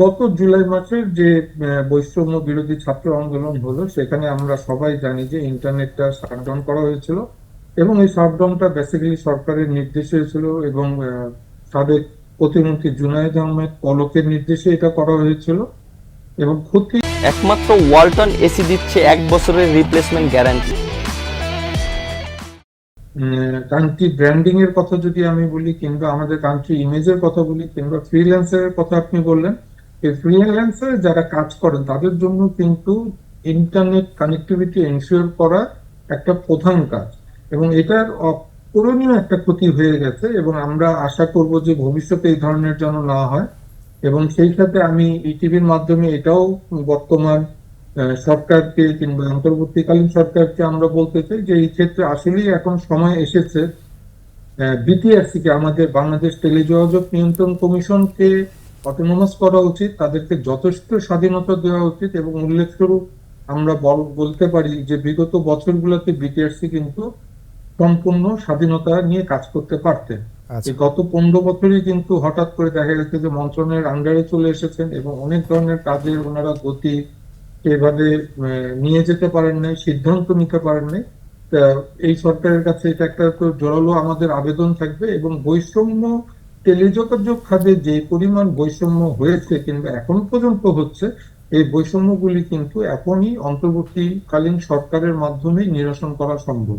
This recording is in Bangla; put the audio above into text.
গত জুলাই মাসের যে বৈষম্য বিরোধী ছাত্র আন্দোলন হলো, সেখানে আমরা সবাই জানি যে ইন্টারনেটটা শাটডাউন করা হয়েছিল এবং এই শাটডাউনটা বেসিক্যালি সরকারের নির্দেশে হয়েছিল এবং সাবেক প্রতিমন্ত্রী জুনায়েদ আহমেদ পলকের নির্দেশে এটা করা হয়েছিল এবং ক্ষতি একমাত্র ওয়ালটন এসি দিচ্ছে এক বছরের রিপ্লেসমেন্ট গ্যারান্টি কান্ট্রি ব্র্যান্ডিং এর কথা যদি আমি বলি কিংবা আমাদের কান্ট্রি ইমেজের কথা বলি কিংবা ফ্রিল্যান্সারের কথা আপনি বললেন ফ্রিল্যান্সার যারা কাজ করেন, তাদের জন্য কিন্তু ইন্টারনেট কানেক্টিভিটি এনশিওর করা একটা প্রধান কাজ। এবং এটার অপূরণীয় একটা ক্ষতি হয়ে গেছে এবং আমরা আশা করব যে ভবিষ্যতে এই ধরনের যেন না হয়। এবং সেই সাথে আমি ইটিভির মাধ্যমে এটাও বর্তমান সরকারকে কিংবা অন্তর্বর্তীকালীন সরকারকে আমরা বলতে চাই যে এই ক্ষেত্রে আসলেই এখন সময় এসেছে বিটিআরসি কে আমাদের বাংলাদেশ টেলিযোগাযোগ নিয়ন্ত্রণ কমিশনকে অটোনমাস করা উচিত তাদেরকে যথেষ্ট স্বাধীনতা দেওয়া উচিত এবং উল্লেখস্বরূপ আমরা বলতে পারি যে বিগত বছরগুলোতে বিটিআরসি কিন্তু সম্পূর্ণ স্বাধীনতা নিয়ে কাজ করতে পারতেন। আচ্ছা। গত পনেরো বছরই কিন্তু হঠাৎ করে দেখা গেছে যে মন্ত্রণের আন্ডারে চলে এসেছেন এবং অনেক ধরনের কাজের ওনারা গতি আহ, নিয়ে যেতে পারেন নাই সিদ্ধান্ত নিতে পারেন নাই। এই সরকারের কাছে এটা একটা তো জোরালো আমাদের আবেদন থাকবে এবং বৈষম্য টেলিযোগাযোগ খাতে যে পরিমাণ বৈষম্য হয়েছে কিংবা এখন পর্যন্ত হচ্ছে এই বৈষম্যগুলি কিন্তু এখনই অন্তর্বর্তীকালীন সরকারের মাধ্যমে নিরসন করা সম্ভব।